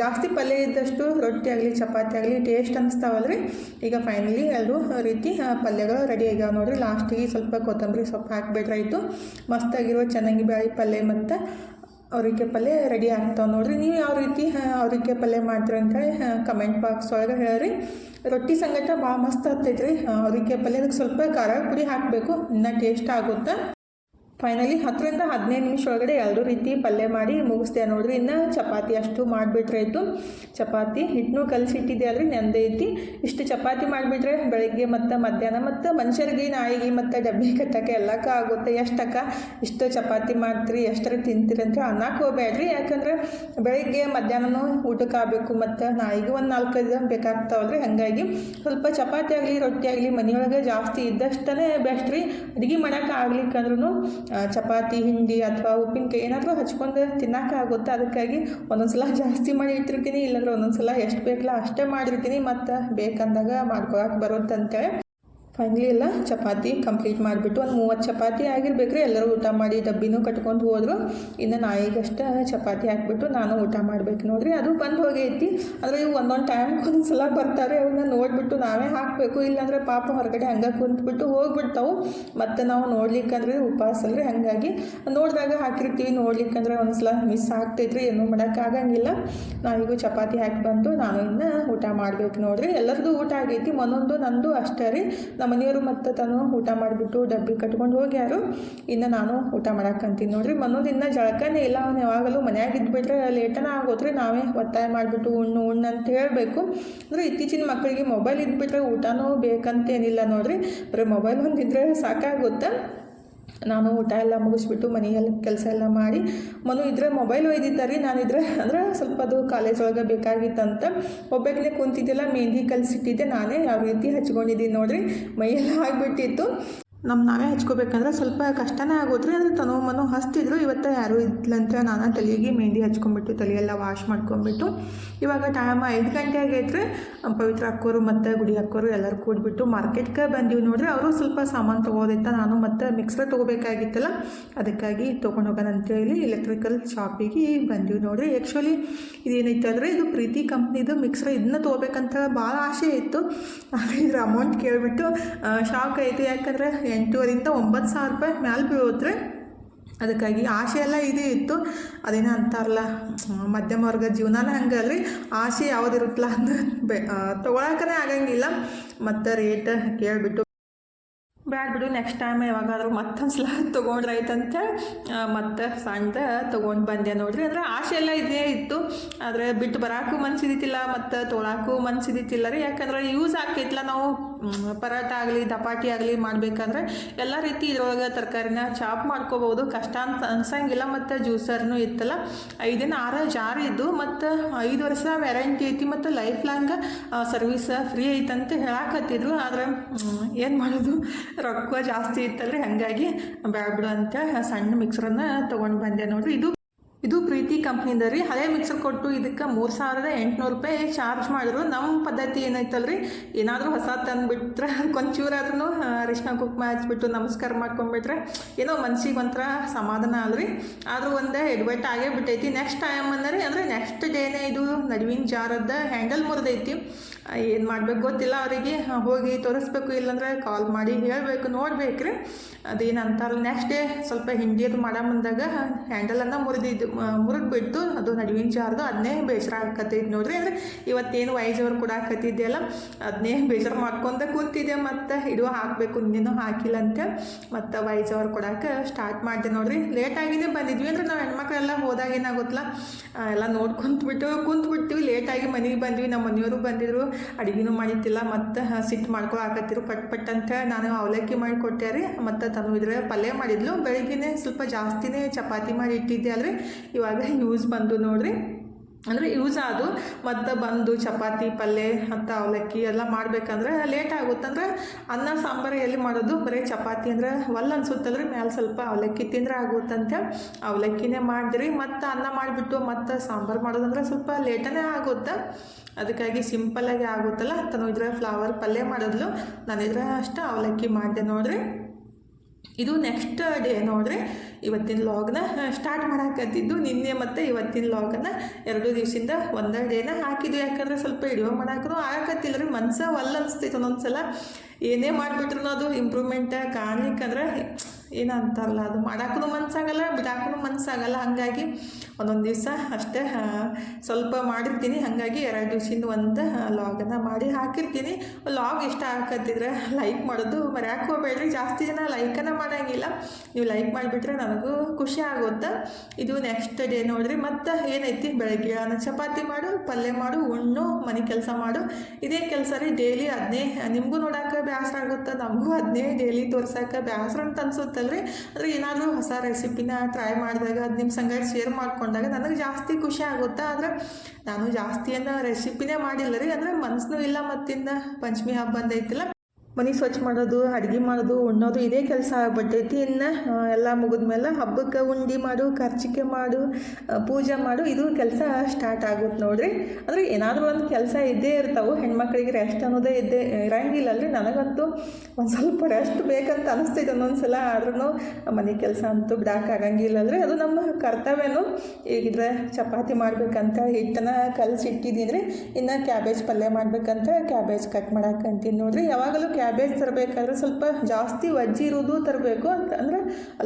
ಜಾಸ್ತಿ ಪಲ್ಯ ಇದ್ದಷ್ಟು ರೊಟ್ಟಿ ಆಗಲಿ ಚಪಾತಿ ಆಗಲಿ ಟೇಸ್ಟ್ ಅನಿಸ್ತಾವಲ್ರಿ. ಈಗ ಫೈನಲಿ ಎಲ್ಲರೂ ರೀತಿ ಪಲ್ಯಗಳು ರೆಡಿ ಆಗ್ಯಾವೆ ನೋಡಿರಿ. ಲಾಸ್ಟಿಗೆ ಸ್ವಲ್ಪ ಕೊತ್ತಂಬರಿ ಸೊಪ್ಪು ಹಾಕಿಬಿಟ್ರಾಯ್ತು ಮಸ್ತಾಗಿರುವ ಚೆನ್ನಾಗಿ ಬ್ಯಾಳಿ ಪಲ್ಯ ಮತ್ತು ಅವ್ರಿಗೆ ಪಲ್ಯ ರೆಡಿ ಆಗ್ತಾವೆ ನೋಡ್ರಿ. ನೀವು ಯಾವ ರೀತಿ ಅವ್ರಿಗೆ ಪಲ್ಯ ಮಾಡ್ತೀರ ಅಂತ ಕಮೆಂಟ್ ಬಾಕ್ಸ್ ಒಳಗೆ ಹೇಳ್ರಿ. ರೊಟ್ಟಿ ಸಂಗಟ ಭಾಳ ಮಸ್ತ್ ಹತ್ತೈತ್ರಿ ಅವ್ರಿಗೆ ಪಲ್ಯ ಅದಕ್ಕೆ ಸ್ವಲ್ಪ ಖಾರ ಪುಡಿ ಹಾಕಬೇಕು. ಇನ್ನೂ ಟೇಸ್ಟ್ ಆಗುತ್ತೆ? ಫೈನಲಿ ಹತ್ತರಿಂದ ಹದಿನೈದು ನಿಮಿಷ ಒಳಗಡೆ ಎರಡು ರೀತಿ ಪಲ್ಯ ಮಾಡಿ ಮುಗಿಸ್ದೆ ನೋಡ್ರಿ. ಇನ್ನು ಚಪಾತಿ ಅಷ್ಟು ಮಾಡಿಬಿಟ್ರೆ ಆಯಿತು. ಚಪಾತಿ ಹಿಟ್ಟನ್ನು ಕಲಸಿಟ್ಟಿದ್ದೆ ಆದ್ರೆ ನೆಂದೈತಿ ಇಷ್ಟು ಚಪಾತಿ ಮಾಡಿಬಿಟ್ರೆ ಬೆಳಗ್ಗೆ ಮತ್ತು ಮಧ್ಯಾಹ್ನ ಮತ್ತು ಮನುಷ್ಯರಿಗೆ, ನಾಯಿಗೆ ಮತ್ತು ಡಬ್ಬಿ ಕಟ್ಟಕ್ಕೆ ಎಲ್ಲಕ್ಕ ಆಗುತ್ತೆ. ಎಷ್ಟಕ್ಕ? ಇಷ್ಟು ಚಪಾತಿ ಮಾಡ್ತೀರಿ, ಎಷ್ಟರ ತಿಂತೀರಿ ಅಂತ ಅನ್ನಕ್ಕೆ ಹೋಗ್ಬೇಡ್ರಿ. ಯಾಕಂದ್ರೆ ಬೆಳಗ್ಗೆ ಮಧ್ಯಾಹ್ನನೂ ಊಟಕ್ಕೆ ಆಗಬೇಕು ಮತ್ತು ನಾಯಿಗೆ ಒಂದು ನಾಲ್ಕೈದು ಬೇಕಾಗ್ತಾವಲ್ರಿ. ಹಾಗಾಗಿ ಸ್ವಲ್ಪ ಚಪಾತಿ ಆಗಲಿ, ರೊಟ್ಟಿ ಆಗಲಿ ಮನೆಯೊಳಗೆ ಜಾಸ್ತಿ ಇದ್ದಷ್ಟೇ ಬೆಸ್ಟ್ ರೀ. ಅಡುಗೆ ಮಾಡೋಕೆ ಆಗ್ಲಿಕ್ಕಂದ್ರೂ ಚಪಾತಿ, ಹಿಂಡಿ ಅಥವಾ ಉಪ್ಪಿನಕಾಯಿ ಏನಾದರೂ ಹಚ್ಕೊಂಡು ತಿನ್ನೋಕ್ಕಾಗುತ್ತೆ ಅದಕ್ಕಾಗಿ ಒಂದೊಂದು ಸಲ ಜಾಸ್ತಿ ಮಾಡಿ ಇಟ್ಟಿರ್ತೀನಿ. ಇಲ್ಲಾಂದ್ರೆ ಒಂದೊಂದು ಸಲ ಎಷ್ಟು ಬೇಕಲ್ಲ ಅಷ್ಟೇ ಮಾಡಿರ್ತೀನಿ. ಮತ್ತು ಬೇಕಂದಾಗ ಮಾಡ್ಕೊಳಕ್ಕೆ ಬರುತ್ತಂತೇಳಿ. ಫೈನಲಿ ಎಲ್ಲ ಚಪಾತಿ ಕಂಪ್ಲೀಟ್ ಮಾಡಿಬಿಟ್ಟು ಒಂದು ಮೂವತ್ತು ಚಪಾತಿ ಆಗಿರ್ಬೇಕು ರೀ ಎಲ್ಲರೂ ಊಟ ಮಾಡಿ ಡಬ್ಬಿನೂ ಕಟ್ಕೊಂಡು ಹೋದರು. ಇನ್ನು ನಾಯಿಗಷ್ಟೇ ಚಪಾತಿ ಹಾಕ್ಬಿಟ್ಟು ನಾನು ಊಟ ಮಾಡ್ಬೇಕು ನೋಡಿರಿ. ಅದು ಬಂದು ಹೋಗೈತಿ. ಆದರೆ ಇವು ಒಂದೊಂದು ಟೈಮ್ ಸಲ ಬರ್ತಾರೆ. ಅವನ್ನ ನೋಡಿಬಿಟ್ಟು ನಾವೇ ಹಾಕಬೇಕು. ಇಲ್ಲಾಂದರೆ ಪಾಪ ಹೊರಗಡೆ ಹಂಗೆ ಕುಂತ್ಬಿಟ್ಟು ಹೋಗ್ಬಿಡ್ತಾವೆ. ಮತ್ತು ನಾವು ನೋಡ್ಲಿಕ್ಕಂದ್ರೆ ಉಪವಾಸ ಅಲ್ರಿ. ಹಾಗಾಗಿ ನೋಡಿದಾಗ ಹಾಕಿರ್ತೀವಿ. ನೋಡ್ಲಿಕ್ಕಂದ್ರೆ ಒಂದ್ಸಲ ಮಿಸ್ ಆಗ್ತೈತ್ರಿ. ಏನೂ ಮಾಡೋಕ್ಕಾಗಂಗಿಲ್ಲ ನಾಯಿಗೂ ಚಪಾತಿ ಹಾಕಿ ಬಂದು ನಾನು ಇನ್ನು ಊಟ ಮಾಡ್ಬೇಕು ನೋಡಿರಿ. ಎಲ್ಲರದು ಊಟ ಆಗೈತಿ. ಒಂದೊಂದು ನಂದು ಅಷ್ಟೇ ರೀ. ನಮ್ಮ ಮನೆಯವರು ಮತ್ತು ತಾನು ಊಟ ಮಾಡಿಬಿಟ್ಟು ಡಬ್ಬಿ ಕಟ್ಕೊಂಡು ಹೋಗ್ಯಾರು ಇನ್ನು ನಾನು ಊಟ ಮಾಡಕ್ಕಂತೀನಿ ನೋಡ್ರಿ, ಮನೋದು ಇನ್ನೂ ಜಳಕನೇ ಇಲ್ಲ. ಅವನು ಯಾವಾಗಲೂ ಮನ್ಯಾಗ ಇದ್ಬಿಟ್ರೆ ಲೇಟನ ಆಗೋತ್ರಿ ನಾವೇ ಒತ್ತಾಯ ಮಾಡಿಬಿಟ್ಟು ಉಣ್ಣು ಉಣ್ಣು ಅಂತ ಹೇಳಬೇಕು. ಅಂದರೆ ಇತ್ತೀಚಿನ ಮಕ್ಕಳಿಗೆ ಮೊಬೈಲ್ ಇದ್ಬಿಟ್ರೆ ಊಟನೂ ಬೇಕಂತೇನಿಲ್ಲ ನೋಡ್ರಿ. ಬರೀ ಮೊಬೈಲ್ ಒಂದಿದ್ರೆ ಸಾಕಾಗುತ್ತೆ. ನಾನು ಊಟ ಎಲ್ಲ ಮುಗಿಸ್ಬಿಟ್ಟು ಮನೆಯೆಲ್ಲ ಕೆಲಸ ಎಲ್ಲ ಮಾಡಿ, ಮನು ಇದ್ರೆ ಮೊಬೈಲ್ ಒಯ್ದಿದ್ದಾರೆ ನಾನಿದ್ರೆ ಅಂದ್ರೆ ಸ್ವಲ್ಪ ಅದು ಕಾಲೇಜ್ ಒಳಗೆ ಬೇಕಾಗಿತ್ತಂತ ಒಬ್ಬಾಗಲೇ ಕುಂತಿದ್ದಿಲ್ಲ ಮೆಹಂದಿ ಕಲಿಸಿಟ್ಟಿದ್ದೆ, ನಾನೇ ಯಾವ ರೀತಿ ಹಚ್ಕೊಂಡಿದ್ದೀನಿ ನೋಡ್ರಿ, ಮೈಯೆಲ್ಲ ಆಗಿಬಿಟ್ಟಿತ್ತು. ನಮ್ಮ ನಾವೇ ಹಚ್ಕೋಬೇಕಂದ್ರೆ ಸ್ವಲ್ಪ ಕಷ್ಟನೇ ಆಗೋದ್ರಿ ಅಂದರೆ ತನೋ ಮನೋ ಹಚ್ತಿದ್ರು. ಇವತ್ತು ಯಾರೂ ಇದ್ಲಂತ ನಾನು ತಲೆಗೆ ಮೆಹಂದಿ ಹಚ್ಕೊಂಡ್ಬಿಟ್ಟು ತಲೆಯೆಲ್ಲ ವಾಶ್ ಮಾಡ್ಕೊಂಡ್ಬಿಟ್ಟು ಇವಾಗ ಟೈಮ್ ಐದು ಗಂಟೆ ಆಗೈತ್ರಿ. ಪವಿತ್ರ ಅಕ್ಕೋರು ಮತ್ತು ಗುಡಿ ಅಕ್ಕೋರು ಎಲ್ಲರೂ ಕೂಡಿಬಿಟ್ಟು ಮಾರ್ಕೆಟ್ಗೆ ಬಂದೀವಿ ನೋಡ್ರಿ. ಅವರು ಸ್ವಲ್ಪ ಸಾಮಾನು ತೊಗೋದಿತ್ತ ನಾನು ಮತ್ತು ಮಿಕ್ಸರ್ ತೊಗೋಬೇಕಾಗಿತ್ತಲ್ಲ. ಅದಕ್ಕಾಗಿ ತೊಗೊಂಡು ಹೋಗೋಣ ಅಂತೇಳಿ ಎಲೆಕ್ಟ್ರಿಕಲ್ ಶಾಪಿಗೆ ಬಂದೀವಿ ನೋಡ್ರಿ. ಆ್ಯಕ್ಚುಲಿ ಇದೇನೈತೆ ಅಂದರೆ ಇದು ಪ್ರೀತಿ ಕಂಪ್ನಿದು ಮಿಕ್ಸರ್ ಇದನ್ನ ತೊಗೋಬೇಕಂತ ಭಾಳ ಆಸೆ ಇತ್ತು. ಆದರೆ ಇದ್ರ ಅಮೌಂಟ್ ಕೇಳಿಬಿಟ್ಟು ಶಾಕ್ ಆಯಿತು ಯಾಕಂದರೆ ಎಂಟೂವರಿಂದ ಒಂಬತ್ತು ಸಾವಿರ ರೂಪಾಯಿ ಮ್ಯಾಲೆ ಬೀಳುತ್ತೆ ಅದಕ್ಕಾಗಿ ಆಸೆ ಎಲ್ಲ ಇದೇ ಇತ್ತು. ಅದೇನೋ ಅಂತಾರಲ್ಲ ಮಧ್ಯಮ ವರ್ಗ ಜೀವನನೇ ಹಂಗಲ್ರಿ ಆಸೆ ಯಾವುದಿರುತ್ತಲ್ಲ ಅಂದ್ರೆ ಬೆ ತೊಗೊಳಕನೇ ಆಗಂಗಿಲ್ಲ. ಮತ್ತು ರೇಟ್ ಕೇಳಿಬಿಟ್ಟು ಬ್ಯಾಡ ಬಿಡು ನೆಕ್ಸ್ಟ್ ಟೈಮ್ ಯಾವಾಗಾದ್ರೂ ಮತ್ತೊಂದು ಸಲ ತೊಗೊಂಡ್ರೆ ಆಯ್ತಂತ. ಮತ್ತೆ ಸಣ್ಣದ ತೊಗೊಂಡು ಬಂದೆ ನೋಡ್ರಿ. ಅಂದರೆ ಆಸೆ ಎಲ್ಲ ಇದೇ ಇತ್ತು. ಆದರೆ ಬಿಟ್ಟು ಬರಾಕು ಮನ್ಸಿದಿತ್ತಿಲ್ಲ ಮತ್ತು ತೊಗೊಳಕ್ಕೂ ಮನ್ಸಿದಿತ್ತಿಲ್ಲ ರೀ. ಯಾಕಂದ್ರೆ ಯೂಸ್ ಆಕೈತಿಲ್ಲ ನಾವು. ಪರಾಟ ಆಗಲಿ ದಪಾಟಿ ಆಗಲಿ ಮಾಡಬೇಕಂದ್ರೆ ಎಲ್ಲ ರೀತಿ ಇದ್ರೊಳಗೆ ತರಕಾರಿನ ಚಾಪ್ ಮಾಡ್ಕೋಬೋದು ಕಷ್ಟ ಅಂತ ಅನ್ಸಂಗಿಲ್ಲ, ಮತ್ತು ಜ್ಯೂಸರ್ನು ಇತ್ತಲ್ಲ. ಐದಿನ ಆರು ಜಾರ್ ಇದ್ದು, ಮತ್ತು ಐದು ವರ್ಷ ವ್ಯಾರಂಟಿ ಐತಿ, ಮತ್ತು ಲೈಫ್ ಲಾಂಗ್ ಸರ್ವಿಸ್ ಫ್ರೀ ಐತಂತ ಹೇಳಾಕತ್ತಿದ್ರು. ಆದ್ರೆ ಏನು ಮಾಡೋದು? ರೊಕ್ಕ ಜಾಸ್ತಿ ಇತ್ತಲ್ರಿ? ಹಾಗಾಗಿ ಬ್ಯಾಡ ಬಿಡು ಅಂತ ಸಣ್ಣ ಮಿಕ್ಸ್ರನ್ನ ತೊಗೊಂಡು ಬಂದೆ ನೋಡಿರಿ. ಇದು ಇದು ಪ್ರೀತಿ ಕಂಪ್ನಿದ ರೀ. ಹಳೆ ಮಿಕ್ಸರ್ ಕೊಟ್ಟು ಇದಕ್ಕೆ ಮೂರು ಸಾವಿರದ ಎಂಟುನೂರು ರೂಪಾಯಿ ಚಾರ್ಜ್ ಮಾಡಿದ್ರು. ನಮ್ಮ ಪದ್ಧತಿ ಏನೈತಲ್ಲ ರೀ ಏನಾದರೂ ಹೊಸ ತಂದುಬಿಟ್ರೆ ಕೊಂಚೂರಾದ್ರೂ ಅರಿಶಿನ ಕುಕ್ಮ ಹಚ್ಬಿಟ್ಟು ನಮಸ್ಕಾರ ಮಾಡ್ಕೊಂಬಿಟ್ರೆ ಏನೋ ಮನ್ಸಿಗೆ ಒಂಥರ ಸಮಾಧಾನ ಅಲ್ರಿ. ಆದರೂ ಒಂದು ಎಡ್ವೈಟ್ ಆಗೇ ಬಿಟ್ಟೈತಿ. ನೆಕ್ಸ್ಟ್ ಟೈಮ್ ಅಂದರೆ ಅಂದರೆ ನೆಕ್ಸ್ಟ್ ಡೇನೇ ಇದು ನಡುವಿನ ಜಾರದ ಹ್ಯಾಂಡಲ್ ಮುರಿದೈತಿ. ಏನು ಮಾಡಬೇಕು ಗೊತ್ತಿಲ್ಲ ಅವರಿಗೆ. ಹೋಗಿ ತೋರಿಸ್ಬೇಕು, ಇಲ್ಲಾಂದ್ರೆ ಕಾಲ್ ಮಾಡಿ ಹೇಳಬೇಕು ನೋಡ್ಬೇಕು ರೀ ನೆಕ್ಸ್ಟ್ ಡೇ ಸ್ವಲ್ಪ ಹಿಂಡಿಯದು ಮಾಡೋ ಮುಂದಾಗ ಹ್ಯಾಂಡಲನ್ನು ಮುರಿದಿದ್ದು. ಮುರಿದ್ಬಿಟ್ಟು ಅದು ನಡುವಿನ ಜಾರ್ದು ಅದನ್ನೇ ಬೇಸರ ಹಾಕತ್ತೈತಿ ನೋಡ್ರಿ. ಅಂದರೆ ಇವತ್ತೇನು ವಯಸ್ಸವ್ರು ಕೂಡ ಹಾಕತ್ತಿದ್ದೆಲ್ಲ ಅದನ್ನೇ ಬೇಸರ ಮಾಡ್ಕೊಂಡ ಕೂತಿದ್ದೆ ಮತ್ತು ಇದು ಹಾಕಬೇಕು, ಇನ್ನೇನು ಹಾಕಿಲ್ಲ ಅಂತ. ಮತ್ತು ವಯಸ್ಸವ್ರು ಕೊಡಕ್ಕೆ ಸ್ಟಾರ್ಟ್ ಮಾಡಿದೆ ನೋಡ್ರಿ. ಲೇಟಾಗಿನೇ ಬಂದಿದ್ವಿ ಅಂದ್ರೆ ನಾವು ಹೆಣ್ಮಕ್ಳೆಲ್ಲ ಹೋದಾಗ ಏನಾಗುತ್ತಲ್ಲ ಎಲ್ಲ ಎಲ್ಲ ನೋಡ್ಕೊಂತ್ಬಿಟ್ಟು ಕುಂತ್ಬಿಡ್ತೀವಿ. ಲೇಟಾಗಿ ಮನೆಗೆ ಬಂದ್ವಿ ನಮ್ಮ ಮನೆಯವರು ಬಂದಿದ್ರು. ಅಡುಗೆನೂ ಮಾಡಿದ್ದಿಲ್ಲ ಮತ್ತು ಸಿಟ್ಟು ಮಾಡ್ಕೊಳಕತ್ತಿರು ಪಟ್ ಪಟ್ ಅಂತ ನಾನು ಅವಲಕ್ಕಿ ಮಾಡಿ ಕೊಟ್ಟೆ ರೀ. ಮತ್ತು ತನು ಇದ್ರೆ ಪಲ್ಯ ಮಾಡಿದ್ಲು. ಬೆಳಿಗ್ಗೆನೇ ಸ್ವಲ್ಪ ಜಾಸ್ತಿನೇ ಚಪಾತಿ ಮಾಡಿ ಇಟ್ಟಿದ್ದೆ ಅಲ್ರಿ. ಇವಾಗ ಯೂಸ್ ಬಂದು ನೋಡ್ರಿ. ಅಂದರೆ ಯೂಸ್ ಆದು. ಮತ್ತು ಬಂದು ಚಪಾತಿ ಪಲ್ಯ ಅಂತ ಅವಲಕ್ಕಿ ಎಲ್ಲ ಮಾಡಬೇಕಂದ್ರೆ ಲೇಟ್ ಆಗುತ್ತಂದ್ರೆ ಅನ್ನ, ಸಾಂಬಾರು ಎಲ್ಲಿ ಮಾಡೋದು? ಬರೀ ಚಪಾತಿ ಅಂದರೆ ಒಲ್ಲ ಅನ್ಸುತ್ತಲ್ರಿ. ಮ್ಯಾಲೆ ಸ್ವಲ್ಪ ಅವಲಕ್ಕಿ ತಿಂದ್ರೆ ಆಗುತ್ತಂತೆ. ಅವಲಕ್ಕಿನೇ ಮಾಡಿದ್ರಿ. ಮತ್ತು ಅನ್ನ ಮಾಡಿಬಿಟ್ಟು ಮತ್ತು ಸಾಂಬಾರು ಮಾಡೋದಂದ್ರೆ ಸ್ವಲ್ಪ ಲೇಟನೇ ಆಗುತ್ತೆ. ಅದಕ್ಕಾಗಿ ಸಿಂಪಲ್ಲಾಗಿ ಆಗುತ್ತಲ್ಲ? ತನು ಇದ್ರೆ ಫ್ಲವರ್ ಪಲ್ಯ ಮಾಡಿದ್ಲು. ನಾನಿದ್ರೆ ಅಷ್ಟು ಅವಲಕ್ಕಿ ಮಾಡಿದೆ ನೋಡ್ರಿ. ಇದು ನೆಕ್ಸ್ಟ್ ಡೇ ನೋಡ್ರಿ. ಇವತ್ತಿನ ಲಾಗ್ನ ಸ್ಟಾರ್ಟ್ ಮಾಡಾಕತ್ತಿದ್ದು ನಿನ್ನೆ ಮತ್ತು ಇವತ್ತಿನ ಲಾಗನ್ನ ಎರಡು ದಿವಸದಿಂದ ಒಂದೇ ಡೇನ ಹಾಕಿದ್ವಿ ಯಾಕಂದ್ರೆ ಸ್ವಲ್ಪ ವಿಡಿಯೋ ಮಾಡಾಕೂ ಆಗಕತ್ತಿಲ್ಲ ರೀ ಮನ್ಸ ಒಲ್ಲ ಅನಿಸ್ತೈತೆ ಒಂದೊಂದು ಸಲ ಏನೇ ಮಾಡಿಬಿಟ್ರು ಅದು ಇಂಪ್ರೂವ್ಮೆಂಟ್ ಕಾಣ್ಲಿಕ್ಕಂದ್ರೆ ಏನು ಅಂತಾರಲ್ಲ ಅದು ಮಾಡಾಕೂ ಮನಸ್ಸಾಗಲ್ಲ ಬಿಡಾಕೂ ಮನಸ್ಸಾಗಲ್ಲ ಹಾಗಾಗಿ ಒಂದೊಂದು ದಿವಸ ಅಷ್ಟೇ ಸ್ವಲ್ಪ ಮಾಡಿರ್ತೀನಿ. ಹಾಗಾಗಿ ಎರಡು ದಿವ್ಸದಿಂದ ಒಂದು ಲಾಗನ್ನು ಮಾಡಿ ಹಾಕಿರ್ತೀನಿ. ಲಾಗ್ ಇಷ್ಟ ಹಾಕತ್ತಿದ್ರೆ ಲೈಕ್ ಮಾಡೋದು ಮರ್ಯಾಕೆ ಹೋಗ್ಬೇಡ್ರಿ ಜಾಸ್ತಿ ಜನ ಲೈಕನ್ನು ಮಾಡೋಂಗಿಲ್ಲ. ನೀವು ಲೈಕ್ ಮಾಡಿಬಿಟ್ರೆ ನನಗೂ ಖುಷಿ ಆಗುತ್ತೆ. ಇದು ನೆಕ್ಸ್ಟ್ ಡೇ ನೋಡ್ರಿ. ಮತ್ತು ಏನೈತಿ? ಬೆಳಗ್ಗೆ ಚಪಾತಿ ಮಾಡು, ಪಲ್ಯ ಮಾಡು, ಉಣ್ಣು, ಮನೆ ಕೆಲಸ ಮಾಡು. ಇದೇ ಕೆಲಸ ರೀ. ಡೈಲಿ ಅದನ್ನೇ ನಿಮಗೂ ನೋಡೋಕೆ ಬೇಸರ ಆಗುತ್ತೆ, ನಮಗೂ ಅದನ್ನೇ ಡೈಲಿ ತೋರ್ಸೋಕೆ ಬೇಸರ ಅಂತ ಅನ್ಸುತ್ತಲ್ರಿ ಅಂದರೆ ಏನಾದರೂ ಹೊಸ ರೆಸಿಪಿನ ಟ್ರೈ ಮಾಡಿದಾಗ ಅದು ನಿಮ್ಮ ಸಂಗಡ ಶೇರ್ ಮಾಡ್ಕೊಂಡಾಗ ನನಗೆ ಜಾಸ್ತಿ ಖುಷಿ ಆಗುತ್ತಾ? ಆದರೆ ನಾನು ಜಾಸ್ತಿ ಏನು ರೆಸಿಪಿನೇ ಮಾಡಿಲ್ಲ ರೀ. ಅಂದರೆ ಮನಸ್ಸು ಇಲ್ಲ ಮತ್ತಿಂದ ಪಂಚಮಿ ಹಬ್ಬ ಬಂದೈತಿಲ್ಲ. ಮನೆ ಸ್ವಚ್ಛ ಮಾಡೋದು, ಅಡುಗೆ ಮಾಡೋದು, ಉಣ್ಣೋದು ಇದೇ ಕೆಲಸ ಆಗ್ಬಿಟ್ಟೈತಿ. ಇನ್ನು ಎಲ್ಲ ಮುಗಿದ್ಮೇಲೆ ಹಬ್ಬಕ್ಕೆ ಉಂಡಿ ಮಾಡು ಖರ್ಚಿಕೆ ಮಾಡು ಪೂಜೆ ಮಾಡು, ಇದು ಕೆಲಸ ಸ್ಟಾರ್ಟ್ ಆಗುತ್ತೆ ನೋಡ್ರಿ. ಅಂದರೆ ಏನಾದರೂ ಒಂದು ಕೆಲಸ ಇದ್ದೇ ಇರ್ತಾವೆ. ಹೆಣ್ಮಕ್ಳಿಗೆ ರೆಸ್ಟ್ ಅನ್ನೋದೇ ಇದ್ದೇ ಇರಂಗಿಲ್ಲ ಅಲ್ರಿ ನನಗಂತೂ ಒಂದು ಸ್ವಲ್ಪ ರೆಸ್ಟ್ ಬೇಕಂತ ಅನಿಸ್ತೈತೆ ಒಂದೊಂದು ಸಲ ಆದ್ರೂ ಮನೆ ಕೆಲಸ ಅಂತೂ ಬಿಡೋಕ್ಕಾಗಂಗಿಲ್ಲ ಅಲ್ರಿ ಅದು ನಮ್ಮ ಕರ್ತವ್ಯನು. ಈಗಿದ್ರೆ ಚಪಾತಿ ಮಾಡಬೇಕಂತ ಹಿಟ್ಟನ್ನ ಕಲಸಿ ಇಟ್ಟಿದ್ದೀನಿ ರೀ ಇನ್ನು ಕ್ಯಾಬೇಜ್ ಪಲ್ಯ ಮಾಡ್ಬೇಕಂತ ಕ್ಯಾಬೇಜ್ ಕಟ್ ಮಾಡಕ್ಕಂತೀನಿ ನೋಡ್ರಿ. ಯಾವಾಗಲೂ ಕ್ಯಾಬೇಜ್ ತರಬೇಕಾದ್ರೆ ಸ್ವಲ್ಪ ಜಾಸ್ತಿ ವಜ್ಜಿ ಇರೋದು ತರಬೇಕು ಅಂತ ಅಂದರೆ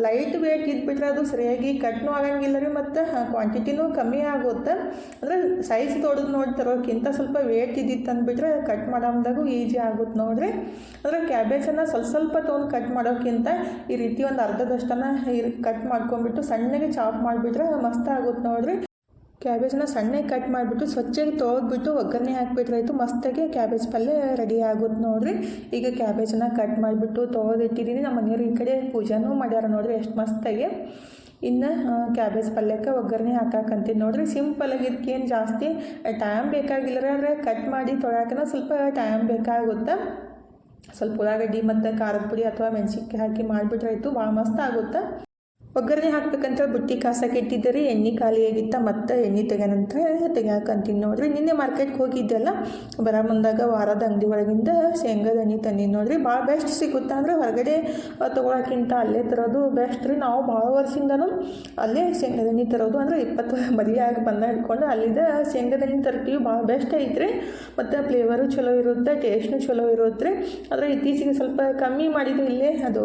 ಲೈಟ್ ವೇಟ್ ಇದ್ಬಿಟ್ರೆ ಅದು ಸರಿಯಾಗಿ ಕಟ್ನೂ ಆಗಂಗಿಲ್ಲ ರೀ ಮತ್ತು ಕ್ವಾಂಟಿಟಿನೂ ಕಮ್ಮಿ ಆಗುತ್ತೆ. ಅಂದರೆ ಸೈಜ್ ದೊಡ್ಡದು ನೋಡಿ ತರೋಕ್ಕಿಂತ ಸ್ವಲ್ಪ ವೇಟ್ ಇದ್ದಿತ್ತು ಅಂದ್ಬಿಟ್ರೆ ಕಟ್ ಮಾಡೋದಾಗೂ ಈಜಿ ಆಗುತ್ತೆ ನೋಡಿರಿ. ಅಂದರೆ ಕ್ಯಾಬೇಜನ್ನು ಸ್ವಲ್ಪ ಸ್ವಲ್ಪ ತೊಗೊಂಡು ಕಟ್ ಮಾಡೋಕ್ಕಿಂತ ಈ ರೀತಿ ಒಂದು ಅರ್ಧದಷ್ಟನ್ನು ಕಟ್ ಮಾಡ್ಕೊಂಡ್ಬಿಟ್ಟು ಸಣ್ಣಗೆ ಚಾಪ್ ಮಾಡಿಬಿಟ್ರೆ ಮಸ್ತ್ ಆಗುತ್ತೆ ನೋಡ್ರಿ. ಕ್ಯಾಬೇಜನ್ನ ಸಣ್ಣಗೆ ಕಟ್ ಮಾಡಿಬಿಟ್ಟು ಸ್ವಚ್ಛಗೆ ತೊಳೆದ್ಬಿಟ್ಟು ಒಗ್ಗರಣೆ ಹಾಕಿಬಿಟ್ರಾಯ್ತು ಮಸ್ತಾಗಿ ಕ್ಯಾಬೇಜ್ ಪಲ್ಯ ರೆಡಿ ಆಗುತ್ತೆ ನೋಡ್ರಿ. ಈಗ ಕ್ಯಾಬೇಜನ್ನ ಕಟ್ ಮಾಡಿಬಿಟ್ಟು ತೊಳೆದಿಟ್ಟಿದ್ದೀನಿ ನಮ್ಮ ಮನೆಯವ್ರು ಈ ಕಡೆ ಪೂಜಾನೂ ಮಾಡ್ಯಾರ ನೋಡ್ರಿ. ಎಷ್ಟು ಮಸ್ತಾಗಿ. ಇನ್ನು ಕ್ಯಾಬೇಜ್ ಪಲ್ಯಕ್ಕೆ ಒಗ್ಗರಣೆ ಹಾಕಾಕಂತೀನಿ ನೋಡ್ರಿ. ಸಿಂಪಲಾಗಿ ಇದಕ್ಕೇನು ಜಾಸ್ತಿ ಟೈಮ್ ಬೇಕಾಗಿಲ್ಲ ಅಂದರೆ ಕಟ್ ಮಾಡಿ ತೊಳಕನ ಸ್ವಲ್ಪ ಟೈಮ್ ಬೇಕಾಗುತ್ತೆ. ಸ್ವಲ್ಪ ಉಳ್ಳಾಗಡ್ಡಿ ಮತ್ತು ಖಾರದ ಪುಡಿ ಅಥವಾ ಮೆಣಸಿನ್ಕಾಯಿ ಹಾಕಿ ಮಾಡಿಬಿಟ್ರಾಯ್ತು ಭಾಳ ಮಸ್ತ್ ಆಗುತ್ತೆ. ಒಗ್ಗರಣೆ ಹಾಕ್ಬೇಕಂತ ಬುಟ್ಟಿ ಕಾಸಕ್ಕೆ ಇಟ್ಟಿದ್ದರೆ ಎಣ್ಣೆ ಖಾಲಿಯಾಗಿತ್ತ ಮತ್ತೆ ಎಣ್ಣೆ ತೆಗೆನಂತ ತೆಗೆಯಕಂತೀನಿ ನೋಡ್ರಿ. ನಿನ್ನೆ ಮಾರ್ಕೆಟ್ಗೆ ಹೋಗಿದ್ದೆಲ್ಲ ಬರ ಮುಂದಾಗ ವಾರದ ಅಂಗಡಿ ಒಳಗಿಂದ ಶೇಂಗದ ಎಣ್ಣೆ ತಂದೀನಿ ನೋಡ್ರಿ. ಭಾಳ ಬೆಸ್ಟ್ ಸಿಗುತ್ತಾ ಅಂದ್ರೆ ಹೊರಗಡೆ ತೊಗೊಳಕ್ಕಿಂತ ಅಲ್ಲೇ ತರೋದು ಬೆಸ್ಟ್ ರೀ. ನಾವು ಭಾಳ ವರ್ಷದಿಂದನೂ ಅಲ್ಲೇ ಶೇಂಗಾದ ಎಣ್ಣೆ ತರೋದು ಅಂದರೆ ಇಪ್ಪತ್ತು ಮದುವೆಯಾಗಿ ಬಂದ ಹಿಡ್ಕೊಂಡು ಅಲ್ಲಿದ್ದ ಶೇಂಗದ ಎಣ್ಣೆ ತರ್ತೀವಿ. ಭಾಳ ಬೆಸ್ಟ್ ಐತ್ರಿ. ಮತ್ತು ಫ್ಲೇವರು ಚಲೋ ಇರುತ್ತೆ ಟೇಸ್ಟ್ನು ಚಲೋ ಇರುತ್ತೆ ಆದರೆ ಇತ್ತೀಚೆಗೆ ಸ್ವಲ್ಪ ಕಮ್ಮಿ ಮಾಡಿದ್ದು ಇಲ್ಲೇ. ಅದು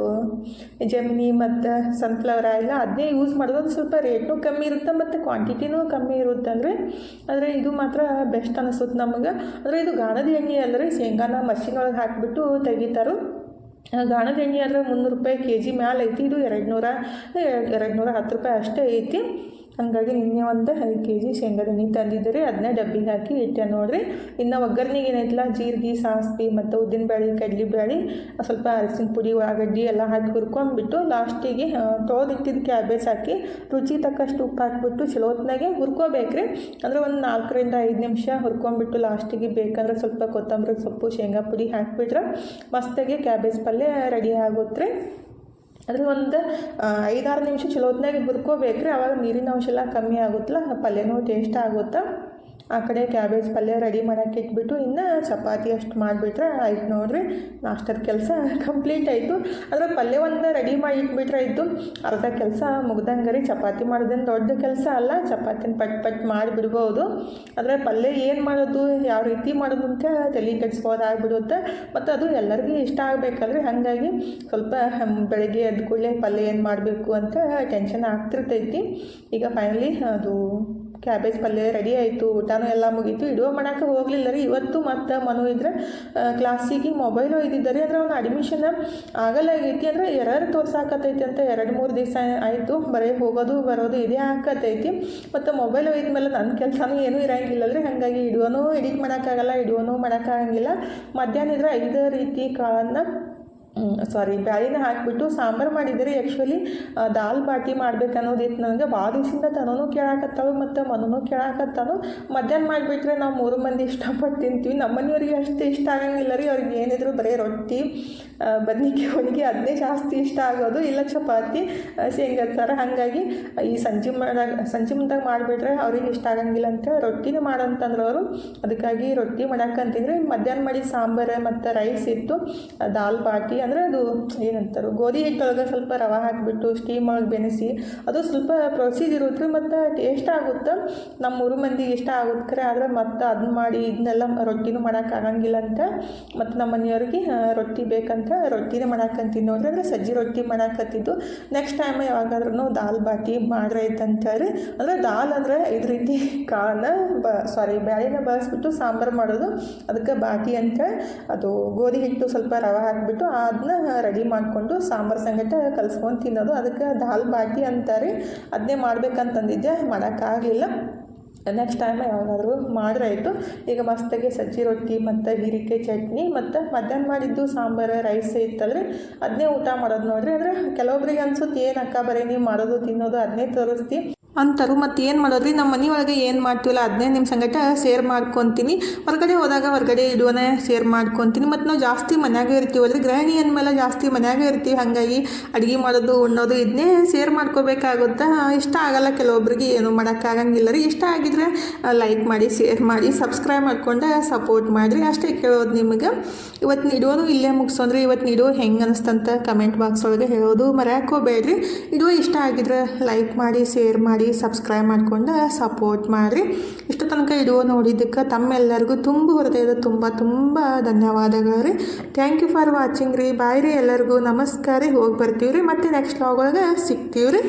ಜಮಿನಿ ಮತ್ತು ಸನ್ಫ್ಲವರ್ ಅದನ್ನೇ ಯೂಸ್ ಮಾಡಿದ್ರೆ ಸ್ವಲ್ಪ ರೇಟ್ನೂ ಕಮ್ಮಿ ಇರುತ್ತೆ ಮತ್ತು ಕ್ವಾಂಟಿಟಿನೂ ಕಮ್ಮಿ ಇರುತ್ತೆ ಅಂದರೆ ಆದರೆ ಇದು ಮಾತ್ರ ಬೆಸ್ಟ್ ಅನಿಸುತ್ತೆ ನಮಗೆ. ಆದರೆ ಇದು ಗಾಣದ ಎಣ್ಣೆ ಅಲ್ಲರಿ ಶೇಂಗಾನ ಮಷಿನ್ ಒಳಗೆ ಹಾಕಿಬಿಟ್ಟು ತೆಗಿತಾರೆ. ಗಾಣದ ಎಣ್ಣೆ ಆದರೆ ಮುನ್ನೂರು ರೂಪಾಯಿ ಕೆ ಜಿ ಮ್ಯಾಲೆ ಐತಿ, ಇದು ಎರಡು ನೂರ ಎರಡು ನೂರ ಹತ್ತು ರೂಪಾಯಿ ಅಷ್ಟೇ ಐತಿ. ಹಾಗಾಗಿ ನಿನ್ನೆ ಒಂದು ಐದು ಕೆ ಜಿ ಶೇಂಗಾದ ಎಣ್ಣೆ ತಂದಿದ್ದೆ ರೀ. ಅದನ್ನೇ ಡಬ್ಬಿಗೆ ಹಾಕಿ ಇಟ್ಟೆ ನೋಡಿರಿ. ಇನ್ನು ಒಗ್ಗರಣೆಗೆ ಏನೈತಲ್ಲ ಜೀರಿಗೆ, ಸಾಸಿವೆ ಮತ್ತು ಉದ್ದಿನಬೇಳೆ ಕಡಲೆಬೇಳೆ ಸ್ವಲ್ಪ ಅರಸಿನ ಪುಡಿ, ಉಳ್ಳಾಗಡ್ಡಿ ಎಲ್ಲ ಹಾಕಿ ಹುರ್ಕೊಂಡ್ಬಿಟ್ಟು ಲಾಸ್ಟಿಗೆ ತೊಳೆದಿಟ್ಟಿದ್ದು ಕ್ಯಾಬೇಜ್ ಹಾಕಿ ರುಚಿ ತಕ್ಕಷ್ಟು ಉಪ್ಪು ಹಾಕಿಬಿಟ್ಟು ಚಲೋತ್ನಾಗೆ ಹುರ್ಕೋಬೇಕ್ರಿ ಅಂದರೆ ಒಂದು ನಾಲ್ಕರಿಂದ ಐದು ನಿಮಿಷ ಹುರ್ಕೊಂಡ್ಬಿಟ್ಟು ಲಾಸ್ಟಿಗೆ ಬೇಕಂದ್ರೆ ಸ್ವಲ್ಪ ಕೊತ್ತಂಬರಿ ಸೊಪ್ಪು, ಶೇಂಗಾ ಪುಡಿ ಹಾಕಿಬಿಟ್ರೆ ಮಸ್ತಾಗಿ ಕ್ಯಾಬೇಜ್ ಪಲ್ಯ ರೆಡಿ ಆಗುತ್ತೆ ಅದ್ರ ಒಂದು ಐದಾರು ನಿಮಿಷ ಚಲೋ ಹೊತ್ನಾಗ ಹುರ್ಕೋಬೇಕ್ರಿ ಅವಾಗ ನೀರಿನ ಅಂಶ ಎಲ್ಲ ಕಮ್ಮಿ ಆಗುತ್ತಲ್ಲ, ಪಲ್ಯನೂ ಟೇಸ್ಟ್ ಆಗುತ್ತೆ? ಆ ಕಡೆ ಕ್ಯಾಬೇಜ್ ಪಲ್ಯ ರೆಡಿ ಮಾಡಕ್ಕೆ ಇಟ್ಬಿಟ್ಟು ಇನ್ನು ಚಪಾತಿ ಅಷ್ಟು ಮಾಡಿಬಿಟ್ರೆ ಆಯ್ತು ನೋಡಿರಿ. ನಾಷ್ಟದ ಕೆಲಸ ಕಂಪ್ಲೀಟ್ ಆಯಿತು. ಅದರ ಪಲ್ಯ ಒಂದು ರೆಡಿ ಮಾಡಿ ಇಟ್ಬಿಟ್ರೆ ಆಯಿತು. ಅರ್ಧ ಕೆಲಸ ಮುಗ್ದಂಗೆ ರೀ. ಚಪಾತಿ ಮಾಡೋದೇನು ದೊಡ್ಡ ಕೆಲಸ ಅಲ್ಲ. ಚಪಾತಿನ ಪಟ್ ಪಟ್ ಮಾಡಿಬಿಡ್ಬೋದು ಆದರೆ ಪಲ್ಯ ಏನು ಮಾಡೋದು, ಯಾವ ರೀತಿ ಮಾಡೋದು ಅಂತ ತಲೆ ಕೆಡಿಸ್ಬೋದಾಗ್ಬಿಡುತ್ತೆ ಮತ್ತು ಅದು ಎಲ್ಲರಿಗೂ ಇಷ್ಟ ಆಗಬೇಕಲ್ರಿ. ಹಾಗಾಗಿ ಸ್ವಲ್ಪ ಬೆಳಗ್ಗೆ ಎದ್ದ ಕೂಡಲೇ ಪಲ್ಯ ಏನು ಮಾಡಬೇಕು ಅಂತ ಟೆನ್ಷನ್ ಆಗ್ತಿರ್ತೈತಿ. ಈಗ ಫೈನಲಿ ಅದು ಕ್ಯಾಬೇಜ್ ಪಲ್ಯ ರೆಡಿ ಆಯಿತು, ಊಟನೂ ಎಲ್ಲ ಮುಗೀತು. ಇಡುವ ಮಾಡೋಕೆ ಹೋಗಲಿಲ್ಲ ರೀ. ಇವತ್ತು ಮತ್ತು ಮನು ಇದ್ರೆ ಕ್ಲಾಸಿಗೆ ಮೊಬೈಲ್ ಒಯ್ದಿದ್ದಾರೆ. ಅಂದ್ರೆ ಅವ್ನು ಅಡ್ಮಿಷನ್ ಆಗಲ್ಲ ಆಗೈತಿ. ಅಂದರೆ ಎರರ್ ತೋರ್ಸಾಕತ್ತೈತಿ ಅಂತ ಎರಡು ಮೂರು ದಿವಸ ಆಯಿತು. ಬರೀ ಹೋಗೋದು, ಬರೋದು ಇದೇ ಆಕತ್ತೈತಿ. ಮತ್ತು ಮೊಬೈಲ್ ಒಯ್ದ್ಮೇಲೆ ನನ್ನ ಕೆಲಸನೂ ಏನೂ ಇರಂಗಿಲ್ಲ ರೀ. ಹಾಗಾಗಿ ಇಡುವನೂ ಎಡಿಟ್ ಮಾಡೋಕ್ಕಾಗಲ್ಲ, ಇಡುವನೂ ಮಾಡೋಕ್ಕಾಗಂಗಿಲ್ಲ. ಮಧ್ಯಾಹ್ನ ಇದ್ರೆ ಐದು ರೀತಿ ಕಾಳನ್ನು ಸಾರಿ ಬ್ಯಾಳಿನ ಹಾಕಿಬಿಟ್ಟು ಸಾಂಬಾರು ಮಾಡಿದರೆ ಆ್ಯಕ್ಚುಲಿ ದಾಲ್ ಬಾಟಿ ಮಾಡ್ಬೇಕು ಅನ್ನೋದಿತ್ತು ನನಗೆ ಭಾಳ ದಿವಸದಿಂದ ತನೂ ಕೇಳಾಕತ್ತಾವೆ ಮತ್ತು ಮನೂ ಕೇಳಾಕತ್ತಾನು ಮಧ್ಯಾಹ್ನ ಮಾಡಿಬಿಟ್ರೆ ನಾವು ಮೂರು ಮಂದಿ ಇಷ್ಟಪಟ್ಟು ತಿಂತೀವಿ. ನಮ್ಮ ಮನೆಯವ್ರಿಗೆ ಅಷ್ಟು ಇಷ್ಟ ಆಗಂಗಿಲ್ಲ ರೀ. ಅವ್ರಿಗೆ ಏನಿದ್ರು ಬರೀ ರೊಟ್ಟಿ ಬದ್ನಿಕಾಯಿ ಹೋಳಿಗೆ ಅದನ್ನೇ ಜಾಸ್ತಿ ಇಷ್ಟ ಆಗೋದು. ಇಲ್ಲ ಚಪಾತಿ ಆ, ಶೇಂಗದ ಸಾರು. ಹಾಗಾಗಿ ಈ ಸಂಜೆ ಮಾಡಾಗ ಸಂಜೆ ಮುಂದಾಗ ಮಾಡಿಬಿಟ್ರೆ ಅವ್ರಿಗೆ ಇಷ್ಟ ಆಗಂಗಿಲ್ಲ ಅಂತ ರೊಟ್ಟಿನೇ ಮಾಡಂತಂದ್ರೆ ಅವರು. ಅದಕ್ಕಾಗಿ ರೊಟ್ಟಿ ಮಾಡಕ್ಕಂತಿದ್ರೆ ಮಧ್ಯಾಹ್ನ ಮಾಡಿ ಸಾಂಬಾರು ಮತ್ತು ರೈಸ್ ಇತ್ತು. ದಾಲ್ ಬಾಟಿ ಅಂದರೆ ಅದು ಏನಂತಾರೆ, ಗೋಧಿ ಹಿಟ್ಟೊಳಗೆ ಸ್ವಲ್ಪ ರವೆ ಹಾಕಿಬಿಟ್ಟು ಸ್ಟೀಮ್ ಒಳಗೆ ಬೆನೆಸಿ ಅದು ಸ್ವಲ್ಪ ಪ್ರೊಸೀಜರ್ ಇರುತ್ತೆ ಮತ್ತು ಟೇಸ್ಟ್ ಆಗುತ್ತೆ. ನಮ್ಮ ಮೂರು ಮಂದಿಗೆ ಇಷ್ಟ ಆಗುತ್ತೆ ಖರೆ, ಆದರೆ ಮತ್ತು ಅದನ್ನ ಮಾಡಿ ಇದನ್ನೆಲ್ಲ ರೊಟ್ಟಿನೂ ಮಾಡೋಕ್ಕಾಗಂಗಿಲ್ಲ ಅಂತ ಮತ್ತು ನಮ್ಮ ಮನೆಯವ್ರಿಗೆ ರೊಟ್ಟಿ ಬೇಕಂತ ರೊಟ್ಟಿನೇ ಮಾಡಾಕಂತೀನಿ ನೋಡ್ರಿ ಅಂದರೆ ಸಜ್ಜಿ ರೊಟ್ಟಿ ಮಾಡಾಕತ್ತಿದ್ದು ನೆಕ್ಸ್ಟ್ ಟೈಮ್ ಯಾವಾಗಾದ್ರೂ ದಾಲ್ ಬಾಟಿ ಅಂತೇಳಿ ಅಂದರೆ ದಾಲ್ ಅಂದರೆ ಇದು ರೀತಿ ಕಾಳನ್ನ ಬ ಸಾರಿ ಬ್ಯಾಳಿನ ಬಳಸ್ಬಿಟ್ಟು ಸಾಂಬಾರು ಮಾಡೋದು. ಅದಕ್ಕೆ ಬಾಟಿ ಅಂತ ಅದು ಗೋಧಿ ಹಿಟ್ಟು ಸ್ವಲ್ಪ ರವೆ ಹಾಕಿಬಿಟ್ಟು ಅದನ್ನ ರೆಡಿ ಮಾಡಿಕೊಂಡು ಸಾಂಬಾರು ಸಂಗಟ ಕಲ್ಸ್ಕೊಂಡು ತಿನ್ನೋದು. ಅದಕ್ಕೆ ದಾಲ್ ಬಾಟಿ ಅಂತಾರೆ. ಅದನ್ನೇ ಮಾಡ್ಬೇಕಂತಂದಿದ್ದೆ. ಮಾಡೋಕ್ಕಾಗಲಿಲ್ಲ. ನೆಕ್ಸ್ಟ್ ಟೈಮ್ ಯಾವಾಗಾದರೂ ಆಯಿತು. ಈಗ ಮಸ್ತಾಗಿ ಸಜ್ಜಿ ರೊಟ್ಟಿ ಮತ್ತು ಹೀರಿಕಾಯಿ ಚಟ್ನಿ ಮತ್ತು ಮಧ್ಯಾಹ್ನ ಮಾಡಿದ್ದು ಸಾಂಬಾರು, ರೈಸ್ ಇತ್ತಲ್ರಿ. ಅದನ್ನೇ ಊಟ ಮಾಡೋದು ನೋಡ್ರಿ. ಅಂದರೆ ಕೆಲವೊಬ್ರಿಗೆ ಅನ್ಸುತ್ತೆ, ಏನು ಅಕ್ಕ ಬರೀ, ನೀವು ಮಾಡೋದು, ತಿನ್ನೋದು ಅದನ್ನೇ ತೋರಿಸ್ತಿ. ಅಂತಾರು, ಮತ್ತು ಏನು ಮಾಡೋದ್ರಿ? ನಮ್ಮ ಮನೆ ಒಳಗೆ ಏನು ಮಾಡ್ತೀವಲ್ಲ ಅದನ್ನೇ ನಿಮ್ಮ ಸಂಗಟ ಶೇರ್ ಮಾಡ್ಕೊತೀನಿ. ಹೊರಗಡೆ ಹೋದಾಗ ಹೊರಗಡೆ ಇಡುವನೇ ಶೇರ್ ಮಾಡ್ಕೊತೀನಿ. ಮತ್ತು ನಾವು ಜಾಸ್ತಿ ಮನ್ಯಾಗೆ ಇರ್ತೀವಲ್ರಿ? ಗೃಹಿಣಿ ಅಂದಮೇಲೆ ಜಾಸ್ತಿ ಮನ್ಯಾಗೆ ಇರ್ತೀವಿ, ಹಾಗಾಗಿ ಅಡುಗೆ ಮಾಡೋದು, ಉಣ್ಣೋದು ಇದನ್ನೇ ಶೇರ್ ಮಾಡ್ಕೋಬೇಕಾಗುತ್ತೆ? ಇಷ್ಟ ಆಗಲ್ಲ ಕೆಲವೊಬ್ರಿಗೆ, ಏನು ಮಾಡೋಕ್ಕಾಗಂಗಿಲ್ಲ ರೀ. ಇಷ್ಟ ಆಗಿದ್ರೆ ಲೈಕ್ ಮಾಡಿ ಶೇರ್ ಮಾಡಿ ಸಬ್ಸ್ಕ್ರೈಬ್ ಮಾಡ್ಕೊಂಡು ಸಪೋರ್ಟ್ ಮಾಡಿರಿ. ಅಷ್ಟೇ ಕೇಳೋದು ನಿಮಗೆ. ಇವತ್ತು ನೀಡೋನು ಇಲ್ಲೇ ಮುಗಿಸೋಂದ್ರೆ. ಇವತ್ತು ನೀಡೋ ಹೆಂಗೆ ಅನಿಸ್ತಂತ ಕಮೆಂಟ್ ಬಾಕ್ಸ್ ಒಳಗೆ ಹೇಳೋದು ಮರೆಯೋಕೋಬೇಡ್ರಿ ಇದು ಇಷ್ಟ ಆಗಿದ್ರೆ ಲೈಕ್ ಮಾಡಿ ಶೇರ್ ಮಾಡಿ ಸಬ್ಸ್ಕ್ರೈಬ್ ಮಾಡಿಕೊಂಡು ಸಪೋರ್ಟ್ ಮಾಡಿರಿ. ಇಷ್ಟು ತನಕ ಇಡೋ ನೋಡಿದ್ದಕ್ಕೆ ತಮ್ಮೆಲ್ಲರಿಗೂ ತುಂಬ ಹೃದಯದ ತುಂಬ ತುಂಬ ಧನ್ಯವಾದಗಳು ರೀ ಥ್ಯಾಂಕ್ ಯು ಫಾರ್ ವಾಚಿಂಗ್ ರೀ. ಬಾಯ್ ರೀ ಎಲ್ಲರಿಗೂ. ನಮಸ್ಕಾರ ರೀ. ಹೋಗಿ ಬರ್ತೀವಿ ರೀ ಮತ್ತು ನೆಕ್ಸ್ಟ್ ಲಾಗ್ ಒಳಗೆ ಸಿಗ್ತೀವಿ ರೀ